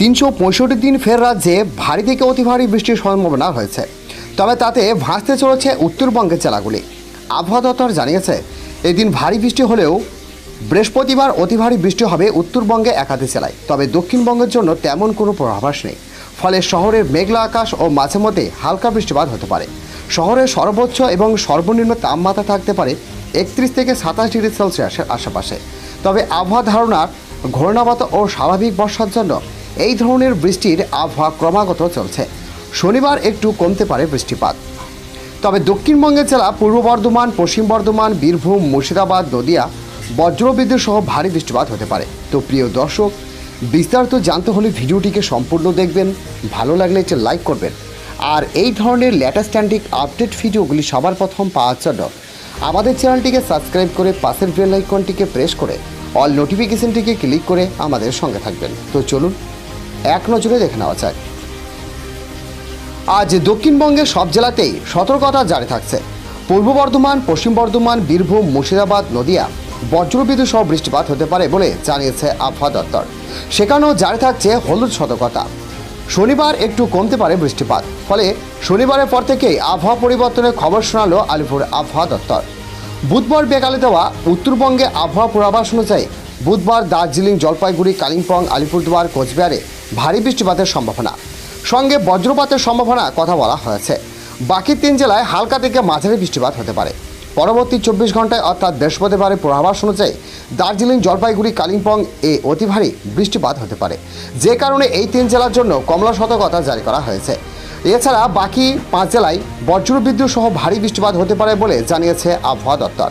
তিনশো পঁয়ষট্টি দিন ফের রাজ্যে ভারী থেকে অতি ভারী বৃষ্টির সম্ভাবনা রয়েছে। তবে তাতে ভাসতে চলেছে উত্তরবঙ্গের জেলাগুলি। আবহাওয়া দপ্তর জানিয়েছে এদিন ভারী বৃষ্টি হলেও বৃহস্পতিবার অতি ভারী বৃষ্টি হবে উত্তরবঙ্গে একাধিক জেলায়। তবে দক্ষিণবঙ্গের জন্য তেমন কোনো পূর্বাভাস নেই। ফলে শহরের মেঘলা আকাশ ও মাঝে মধ্যে হালকা বৃষ্টিপাত হতে পারে। শহরের সর্বোচ্চ এবং সর্বনিম্ন তাপমাত্রা থাকতে পারে একত্রিশ থেকে সাতাশ ডিগ্রি সেলসিয়াসের আশেপাশে। তবে আবহাওয়া ধারণার ঘূর্ণাবত ও স্বাভাবিক বর্ষার জন্য এই ধরনের বৃষ্টির আবহাওয়া ক্রমাগত চলছে। শনিবার একটু কমতে পারে বৃষ্টিপাত। তবে দক্ষিণবঙ্গের জেলা পূর্ব বর্ধমান, পশ্চিম বর্ধমান, বীরভূম, মুর্শিদাবাদ, নদিয়া, বজ্রবিদ্যুৎ সহ ভারী বৃষ্টিপাত হতে পারে। তো প্রিয় দর্শক, বিস্তারিত জানতে হলে ভিডিওটিকে সম্পূর্ণ দেখবেন, ভালো লাগলে একটি লাইক করবেন। আর এই ধরনের লেটেস্ট স্ট্যান্ডিক আপডেট ভিডিওগুলি সবার প্রথম পাওয়ার জন্য আমাদের চ্যানেলটিকে সাবস্ক্রাইব করে পাশের বেল আইকনটিকে প্রেস করে অল নোটিফিকেশনটিকে ক্লিক করে আমাদের সঙ্গে থাকবেন। তো চলুন এক নজরে দেখে নেওয়া যায়। আজ দক্ষিণবঙ্গের সব জেলাতেই সতর্কতা জারি থাকছে। পূর্ব বর্ধমান, পশ্চিম বর্ধমান, বীরভূম, মুর্শিদাবাদ, নদিয়া বজ্রবিদ্যুৎ সহ বৃষ্টিপাত হতে পারে বলে জানিয়েছে আবহাওয়া দপ্তর। সেখানেও জারি থাকছে হলুদ সতর্কতা। শনিবার একটু কমতে পারে বৃষ্টিপাত। ফলে শনিবারের পর থেকেই আবহাওয়া পরিবর্তনের খবর শোনালো আলিপুর আবহাওয়া দপ্তর। বুধবার বেকালে দেওয়া উত্তরবঙ্গে আবহাওয়া পূর্বাভাস অনুযায়ী বুধবার দার্জিলিং জলপাইগুড়ি, কালিম্পং, আলিপুরদুয়ার, কোচবিহারে ভারী বৃষ্টিপাতের সম্ভাবনা। সঙ্গে বজ্রপাতের সম্ভাবনা কথা বলা হয়েছে। বাকি তিন জেলায় হালকা থেকে মাঝারি বৃষ্টিপাত হতে পারে। পরবর্তী চব্বিশ ঘন্টায় অর্থাৎ বৃহস্পতিবারের পূর্বাভাস অনুযায়ী দার্জিলিং, জলপাইগুড়ি, কালিম্পং এ অতি ভারী বৃষ্টিপাত হতে পারে। যে কারণে এই তিন জেলার জন্য কমলা সতর্কতা জারি করা হয়েছে। এছাড়া বাকি পাঁচ জেলায় বজ্রবিদ্যুৎ সহ ভারী বৃষ্টিপাত হতে পারে বলে জানিয়েছে আবহাওয়া দপ্তর।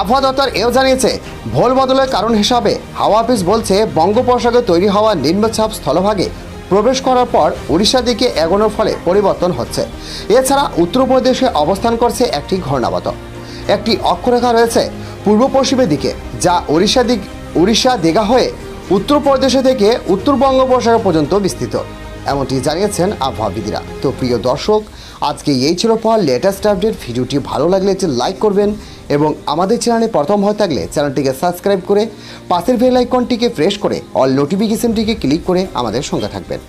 আবহাওয়া দপ্তর এও জানিয়েছে, ভোল বদলের কারণ হিসাবে হাওয়া অফিস বলছে বঙ্গোপসাগরে তৈরি হওয়া নিম্নচাপ স্থলভাগে প্রবেশ করার পর উড়িষ্যার দিকে এগোনোর ফলে পরিবর্তন হচ্ছে। এছাড়া উত্তরপ্রদেশে অবস্থান করছে একটি ঘূর্ণাবত। একটি অক্ষরেখা রয়েছে পূর্ব পশ্চিমের দিকে, যা উড়িষ্যা দিক উড়িষ্যা দীঘা হয়ে উত্তরপ্রদেশে থেকে উত্তর বঙ্গোপসাগর পর্যন্ত বিস্তৃত। এমনটি জানিয়েছেন আবহাওয়াবিদরা। তো প্রিয় দর্শক, আজকে এই ছিল পর লেটেস্ট আপডেট ভিডিওটি ভালো লাগলে লাইক করবেন এবং আমাদের চ্যানেলে প্রথম হয়ে থাকলে চ্যানেলটিকে সাবস্ক্রাইব করে পাশের বেল আইকনটিকে প্রেস করে অল নোটিফিকেশনটিকে ক্লিক করে আমাদের সঙ্গে থাকবেন।